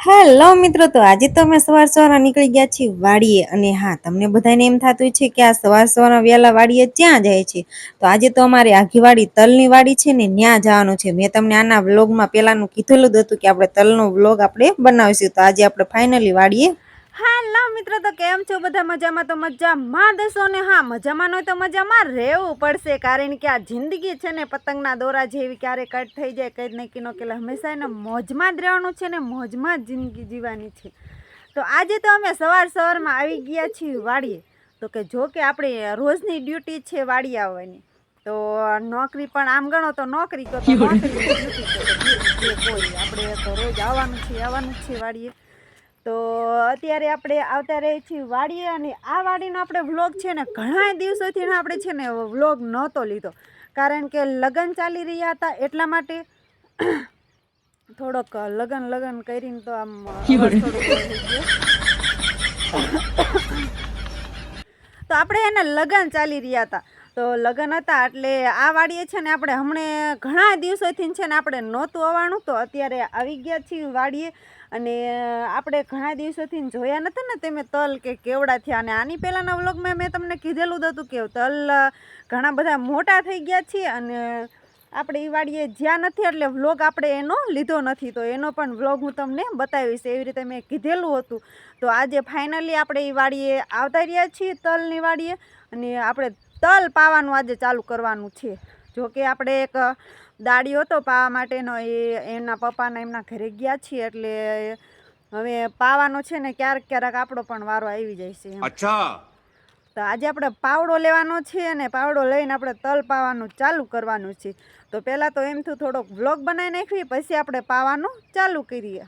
Hello મિત્રો, તો આજે તો અમે સવાર સવારના નીકળી ગયા છીએ વાડીએ અને હા, તમને બધાને એમ થતું છે કે આ સવાર સવારના વહેલા વાડીએ ક્યાં જાય છે? તો આજે તો અમારી આઘીવાડી તલની વાડી છે ને ત્યાં જવાનું છે. મેં તમને આના વ્લોગમાં પહેલાનું કીધેલું જ હતું કે આપણે તલનો વ્લોગ આપણે બનાવીશું. તો આજે આપણે ફાઇનલી વાડીએ હાલો મિત્રો, તો કેમ છો? બધા મજામાં? તો મજામાં દસો ને? હા, મજામાં હોય તો મજામાં રહેવું પડશે, કારણ કે આ જિંદગી છે ને, પતંગના દોરા જેવી ક્યારે કટ થઈ જાય, કંઈ નહીં, કિનો કે હંમેશા એને મોજમાં જ રહેવાનું છે ને, મોજમાં જ જિંદગી જીવવાની છે. તો આજે તો અમે સવાર સવારમાં આવી ગયા છીએ વાડીએ. તો કે જો કે આપણી રોજની ડ્યુટી છે વાડી આવવાની. તો નોકરી પણ આમ ગણો તો નોકરી તો નોકરી. જે આપણે તો રોજ આવવાનું છે, આવવાનું જ છે વાડીએ. તો અત્યારે આપણે આવતા રહીએ છીએ વાડીએ અને આ વાડીનો આપણે વ્લોગ છે ને ઘણા દિવસોથી આપણે છે ને વ્લોગ નહોતો લીધો. કારણ કે લગ્ન ચાલી રહ્યા હતા એટલા માટે થોડોક લગ્ન લગ્ન કરીને તો આમ. તો આપણે એને લગ્ન ચાલી રહ્યા હતા. તો લગ્ન હતા એટલે આ વાડીએ છે ને આપણે હમણે ઘણા દિવસોથી છે ને આપણે નહોતું આવવાનું. તો અત્યારે આવી ગયા છીએ વાડીએ. અને આપણે ઘણા દિવસોથી જોયા નતા ને તમે તલ કે કેવડા થયા અને આની પહેલાંના વ્લોગમાં મેં તમને કીધેલું હતું કે તલ ઘણા બધા મોટા થઈ ગયા છે અને આપણે એ વાડીએ જ્યાં નથી એટલે વ્લોગ આપણે એનો લીધો નથી. તો એનો પણ વ્લોગ હું તમને બતાવીશ. એવી રીતે મેં કીધેલું હતું. તો આજે ફાઇનલી આપણે એ વાડીએ આવતા રહ્યા છીએ તલની વાડીએ અને આપણે તલ પાવાનું આજે ચાલુ કરવાનું છે. જો કે આપણે એક દાડીયો હતો પાવા માટેનો એ એમના પપ્પાના એમના ઘરે ગયા છીએ એટલે હવે પાવાનો છે ને ક્યારેક ક્યારેક આપણો પણ વારો આવી જાય છે અચ્છા. તો આજે આપણે પાવડો લેવાનો છે અને પાવડો લઈને આપણે તલ પાવાનું ચાલુ કરવાનું છે. તો પહેલાં તો એમથી થોડોક વ્લોગ બનાવી નાખવી પછી આપણે પાવાનું ચાલુ કરીએ.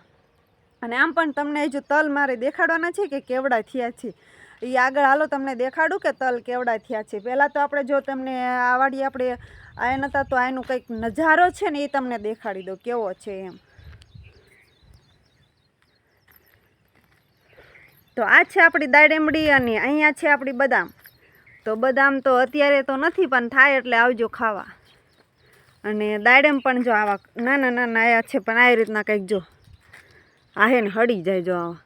અને આમ પણ તમને હજુ તલ મારે દેખાડવાના છે કે કેવડા થયા છે? એ આગળ હાલો તમને દેખાડું કે તલ કેવડા થયા છે. પહેલાં તો આપણે જો તમને આવાડી આપણે આયા નહોતા તો આનું કંઈક નજારો છે ને એ તમને દેખાડી દો કેવો છે એમ. તો આ છે આપણી દાડેમડી અને અહીંયા છે આપણી બદામ. તો બદામ તો અત્યારે તો નથી પણ થાય એટલે આવજો ખાવા. અને દાડેમ પણ જો આવા નાના નાના આયા છે પણ આ રીતના કંઈક જો આ હે ને હળી જાય જો આવા.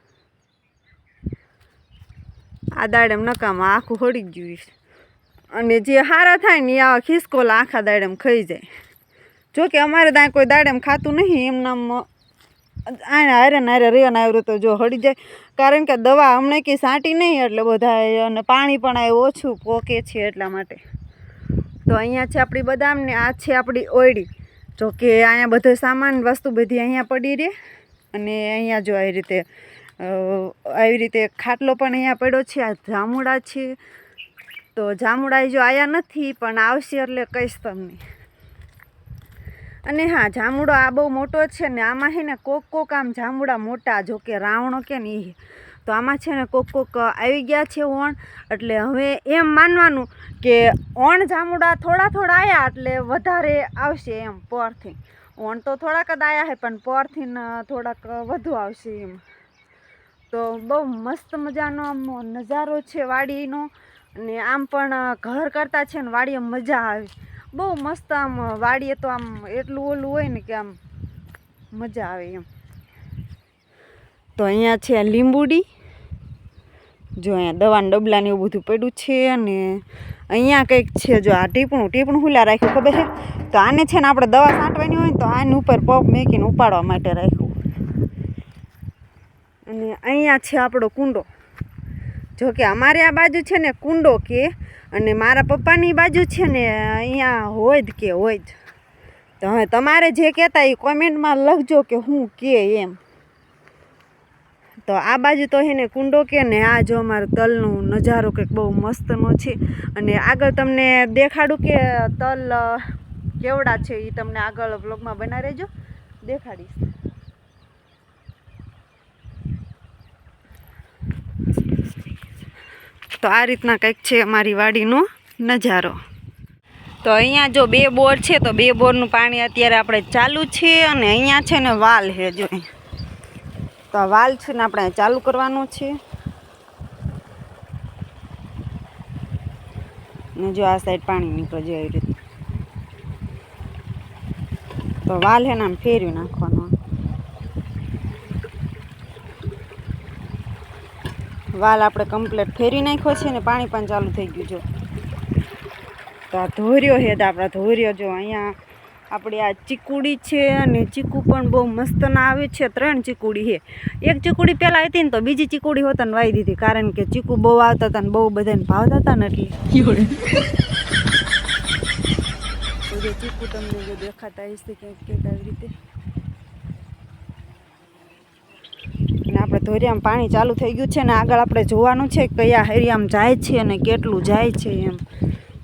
આ દાડેમ નકામાં આખું હળી ગયું અને જે હારા થાય ને એ આવા ખિસકોલા આખા દાડેમ ખાઈ જાય. જો કે અમારે ત્યાં કોઈ દાડેમ ખાતું નહીં એમના આને હારે ને હારે રહ્યો આવ્યું તો જો હળી જાય. કારણ કે દવા હમણાં કંઈ સાંટી નહીં એટલે બધા અને પાણી પણ આ ઓછું પોકે છે એટલા માટે. તો અહીંયા છે આપણી બદામ ને આ છે આપણી ઓયડી. જો કે અહીંયા બધો સામાન વસ્તુ બધી અહીંયા પડી રહે. અને અહીંયા જો આવી રીતે આવી રીતે ખાટલો પણ અહીંયા પડ્યો છે, આ જામુડા છે. તો જામુડા જો આયા નથી, પણ આવશે એટલે કહીશ તમને. અને હા, જામુડો આ બહુ મોટો છે ને, આમાં છે ને કોક કોક આમ જામુડા મોટા, જો કે રાવણો કે ને એ તો આમાં છે ને કોક કોક આવી ગયા છે ઓણ, એટલે હવે એમ માનવાનું કે ઓણ જામુડા થોડા થોડા આવ્યા એટલે વધારે આવશે એમ પરથી. ઓણ તો થોડાક જ આવ્યા છે પણ પરથી થોડાક વધુ આવશે એમ. તો બહુ મસ્ત મજાનો આમ નજારો છે વાડીનો. અને આમ પણ ઘર કરતાં છે ને વાડીએ મજા આવે. બહુ મસ્ત આમ વાડીએ તો આમ એટલું ઓલું હોય ને કે આમ મજા આવે એમ. તો અહીંયા છે લીંબુડી. જો અહીંયા દવાના ડબલાને એવું બધું પડ્યું છે અને અહીંયા કંઈક છે જો આ ટીપણું ટીપણું હુલા રાખ્યું ખબર છે? તો આને છે ને આપણે દવા છાંટવાની હોય ને તો આની ઉપર પગ મેકીને ઉપાડવા માટે રાખ્યું. અને અહીંયા છે આપણો કુંડો. જો કે અમારે આ બાજુ છે ને કુંડો કે અને મારા પપ્પાની બાજુ છે ને અહીંયા હોય જ કે હોય જ. તો હવે તમારે જે કહેતા એ કોમેન્ટમાં લખજો કે હું કે એમ. તો આ બાજુ તો એને કુંડો કે ને આ જો અમારું તલનો નજારો કંઈક બહુ મસ્તનો છે. અને આગળ તમને દેખાડું કે તલ કેવડા છે એ તમને આગળ બ્લોગમાં બના રહેજો. દેખાડીશ. તો આ રીતના કંઈક છે અમારી વાડીનો નજારો. તો અહીંયા જો બે બોર છે, તો બે બોરનું પાણી અત્યારે આપણે ચાલુ છે અને અહીંયા છે ને વાલ છે જો. તો આ વાલ છે ને આપણે ચાલુ કરવાનું છે. ને જો આ સાઈડ પાણી નીકળે એવી રીતે તો વાલ હે ને આમ ફેરવી નાખવાનો. વાલ આપણે કમ્પ્લીટ ફેરી નાખ્યો છે ને પાણી પણ ચાલુ થઈ ગયું જો. તો આ ધોર્યો છે તો આપણા ધોર્યો જો અહીંયા આપણી આ ચીકુડી છે અને ચીકુ પણ બહુ મસ્ત ના આવે છે ત્રણ ચીકુડી છે. એક ચીકુડી પહેલાં હતી ને તો બીજી ચીકુડી હોતા ને વાઈ દીધી કારણ કે ચીકુ બહુ આવતા હતા ને બહુ બધાને ભાવતા હતા ને એટલે. જે ચીકુ તમને જો દેખાતા હશે કંઈક કંઈક આવી રીતે અને આપણે ધોરિયામાં પાણી ચાલુ થઈ ગયું છે ને આગળ આપણે જોવાનું છે કયા હરિયામાં જાય છે અને કેટલું જાય છે એમ.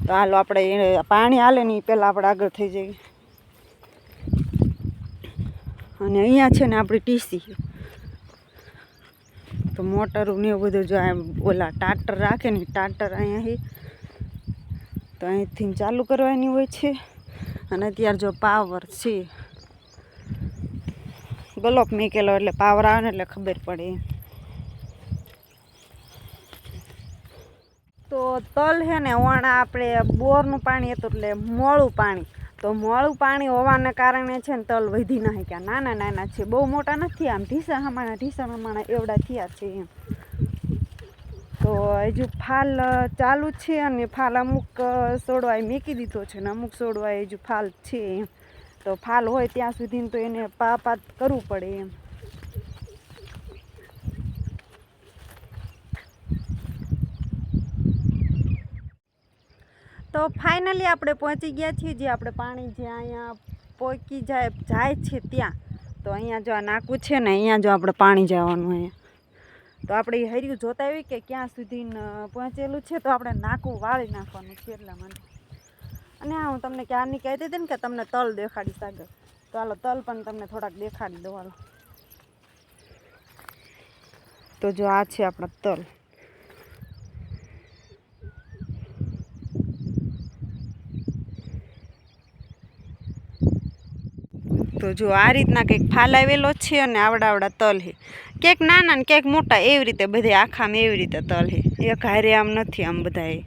તો હાલો આપણે પાણી હાલે ને એ પહેલાં આપણે આગળ થઈ જઈએ. અને અહીંયા છે ને આપણી ટીસી. તો મોટરું ને એવું બધું જો ઓલા ટાટર રાખે ને ટાટર અહીંયાથી. તો અહીંથી ચાલુ કરવાની હોય છે. અને અત્યારે જો પાવર છે. ગલોપ મૂકેલો એટલે પાવર આવે ને એટલે ખબર પડે. તો તલ છે ને ઓણા આપણે બોરનું પાણી હતું એટલે મોળું પાણી. તો મોળું પાણી હોવાના કારણે છે ને તલ વધી ના શક્યા. નાના નાના છે, બહુ મોટા નથી, આમ ઢીસા હમણાં ઢીસા હમણાં એવડા થયા છે એમ. તો હજુ ફાલ ચાલુ છે અને ફાલ અમુક સોડવાએ મૂકી દીધો છે ને અમુક સોડવાએ હજુ ફાલ છે એમ. તો ફાલ હોય ત્યાં સુધી તો એને પા પાત કરવું પડે એમ. તો ફાઇનલી આપણે પહોંચી ગયા છીએ, જે આપણે પાણી જે અહીંયા પોકી જાય જાય છે ત્યાં. તો અહીંયા જો આ નાકું છે ને, અહીંયા જો આપણે પાણી જવાનું અહીંયા. તો આપણે હર્યું જોતા આવી કે ક્યાં સુધી પહોંચેલું છે, તો આપણે નાકું વાળી નાખવાનું છે એટલા માટે. અને હા હું તમને ક્યારની કહેતી હતી ને કે તમને તલ દેખાડીશ આગળ તો હાલો, તલ પણ તમને થોડાક દેખાડી દો હાલો. તો જો આ છે આપણા તલ. તો જો આ રીતના કંઈક ફાલાવેલો છે અને આવડા આવડા તલ હે ક્યાંક નાના ને ક્યાંક મોટા, એવી રીતે બધે આખામાં એવી રીતે તલ હે એક હારે આમ નથી આમ બધાએ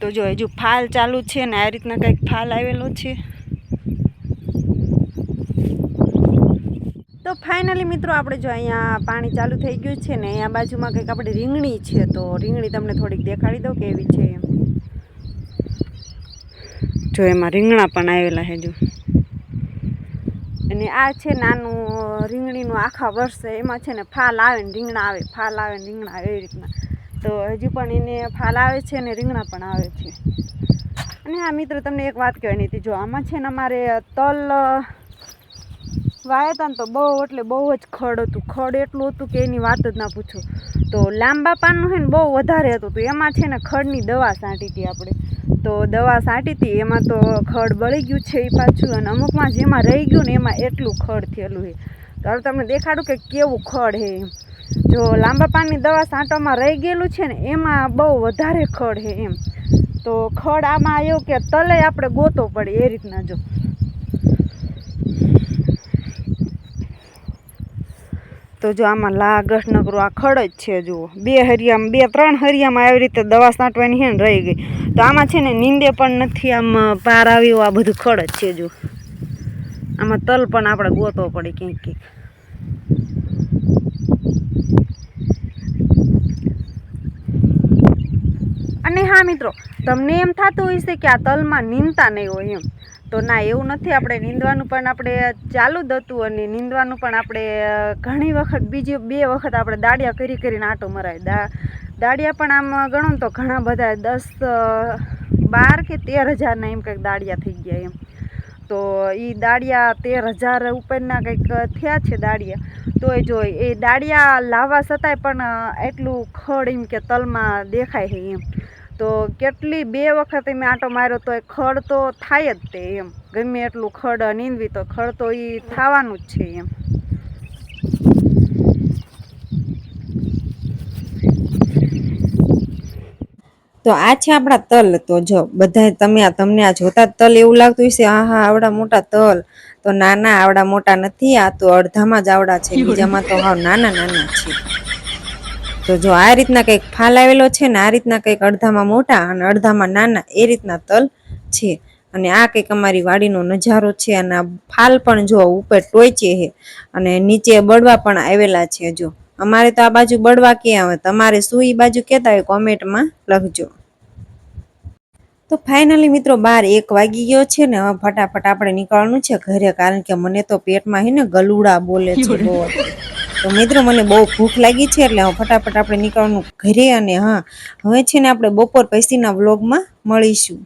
તો જો હજુ ફાલ ચાલુ છે ને આ રીતના કંઈક ફાલ આવેલો છે. તો ફાઇનલી મિત્રો આપણે જો અહીંયા પાણી ચાલુ થઈ ગયું છે ને અહીંયા બાજુમાં કંઈક આપણી રીંગણી છે તો રીંગણી તમને થોડીક દેખાડી દઉં કેવી છે એમ. જો એમાં રીંગણા પણ આવેલા છે જો. અને આ છે નાનું રીંગણીનું આખા વર્ષે એમાં છે ને ફાલ આવે ને રીંગણા આવે, ફાલ આવે ને રીંગણા આવે એવી રીતના. તો હજુ પણ એને ફાલ આવે છે ને રીંગણા પણ આવે છે. અને હા મિત્રો તમને એક વાત કહેવાની હતી. જો આમાં છે ને અમારે તલ વાયા હતા ને તો બહુ એટલે બહુ જ ખડ હતું. ખડ એટલું હતું કે એની વાત જ ના પૂછો. તો લાંબા પાનનું છે ને બહુ વધારે હતું. તો એમાં છે ને ખડની દવા છાંટી હતી આપણે. તો દવા છાંટી હતી. એમાં તો ખડ બળી ગયું છે એ પાછું. અને અમુકમાં જેમાં રહી ગયું ને એમાં એટલું ખડ થયેલું છે. તો હવે તમને દેખાડું કે કેવું ખડ છે એમ. જો લાંબા પાનની દવા સાંટવામાં રહી ગયેલું છે ને, એમાં બહુ વધારે ખડ છે એમ. તો ખડ આમાં એવું કે તલે આપણે ગોતો પડે એ રીતના જો. તો જો આમાં લાગસ નકરું, આ ખડ જ છે જુઓ. બે હરિયામાં, બે, ત્રણ હરિયામાં આવી રીતે દવા સાંટવાની છે ને રહી ગઈ. તો આમાં છે ને નીંદે પણ નથી આમ પાર આવ્યો, આ બધું ખડ જ છે જો આમાં તલ પણ આપણે ગોતો પડે ક્યાંક ક્યાંક. અને હા મિત્રો, તમને એમ થતું છે કે આ તલમાં નીંદતા નહીં હોય એમ. તો ના, એવું નથી. આપણે નીંદવાનું પણ આપણે ચાલુ જ હતું અને નીંદવાનું પણ આપણે ઘણી વખત, બીજી બે વખત આપણે દાડિયા કરી કરીને આટો મરાય. દા, દાડિયા પણ આમ ગણો તો ઘણા બધા દસ બાર કે તેર હજારના એમ કંઈક દાડિયા થઈ ગયા એમ. તો એ દાળિયા તેર હજાર ઉપરના કંઈક થયા છે દાળિયા. તો એ જો એ દાળિયા લાવવા છતાંય પણ એટલું ખડ એમ કે તલમાં દેખાય છે એમ. તો કેટલી બે વખત મેં આંટો માર્યો તો એ ખડ તો થાય જ તે એમ. ગમે એટલું ખડ નીંદવી તો ખડ તો એ થવાનું જ છે એમ. તો આ છે આપણા તલ. તો જો બધા તમે આ તમને આ જોતા તલ એવું લાગતું હશે આ હા આવડા મોટા તલ. તો નાના આવડા મોટા નથી, આ તો અડધામાં જ આવડા છે, બીજામાં તો હાવ નાના નાના છે. તો જો આ રીતના કંઈક ફાલ આવેલો છે ને આ રીતના કંઈક અડધામાં મોટા અને અડધામાં નાના, એ રીતના તલ છે. અને આ કંઈક અમારી વાડીનો નજારો છે, અને આ ફાલ પણ જો ઉપર ટોચે છે, અને નીચે બળવા પણ આવેલા છે જો. અમારે તો આ બાજુ બળવા ક્યાં આવે? તમારે શું ઈ બાજુ કહેતા હોય કોમેન્ટમાં લખજો. તો ફાઇનલી મિત્રો બાર એક વાગી ગયો છે ને હવે ફટાફટ આપણે નીકળવાનું છે ઘરે, કારણ કે મને તો પેટમાં હે ને ગલુડા બોલે છે તો મિત્રો મને બહુ ભૂખ લાગી છે એટલે હવે ફટાફટ આપણે નીકળવાનું ઘરે અને હા, હવે છે ને આપણે બપોર પછીના વ્લોગમાં મળીશું.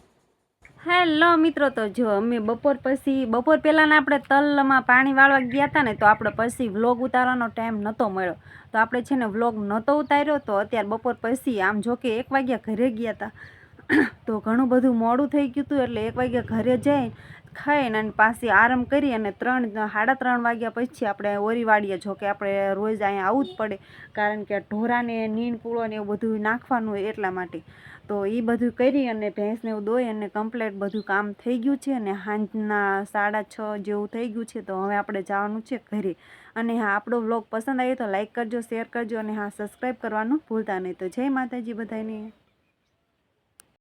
હેલો મિત્રો, તો જો અમે બપોર પછી, બપોર પહેલાંના આપણે તલમાં પાણી વાળવા ગયા હતા ને, તો આપણે પછી વ્લોગ ઉતારવાનો ટાઈમ નહોતો મળ્યો. તો આપણે છે ને વ્લોગ નહોતો ઉતાર્યો, તો અત્યારે બપોર પછી આમ જો કે એક વાગ્યા ઘરે ગયા હતા તો ઘણું બધું મોડું થઈ ગયું હતું એટલે એક વાગ્યા ઘરે જઈ ખાઈને અને પાછી આરામ કરી અને ત્રણ, સાડા ત્રણ વાગ્યા પછી આપણે ઓરીવાડીએ જો કે આપણે રોજ અહીંયા આવવું જ પડે, કારણ કે ઢોરાને, નીણ પૂળો ને એવું બધું નાખવાનું હોય એટલા માટે. તો એ બધું કરી અને ભેંસને એવું દોઈ અને કમ્પ્લેટ બધું કામ થઈ ગયું છે અને સાંજના સાડા છ જેવું થઈ ગયું છે, તો હવે આપણે જવાનું છે ઘરે. અને હા, આપણો વ્લોગ પસંદ આવ્યો તો લાઇક કરજો, શેર કરજો અને હા, સબસ્ક્રાઈબ કરવાનું ભૂલતા નહીં. તો જય માતાજી બધાને.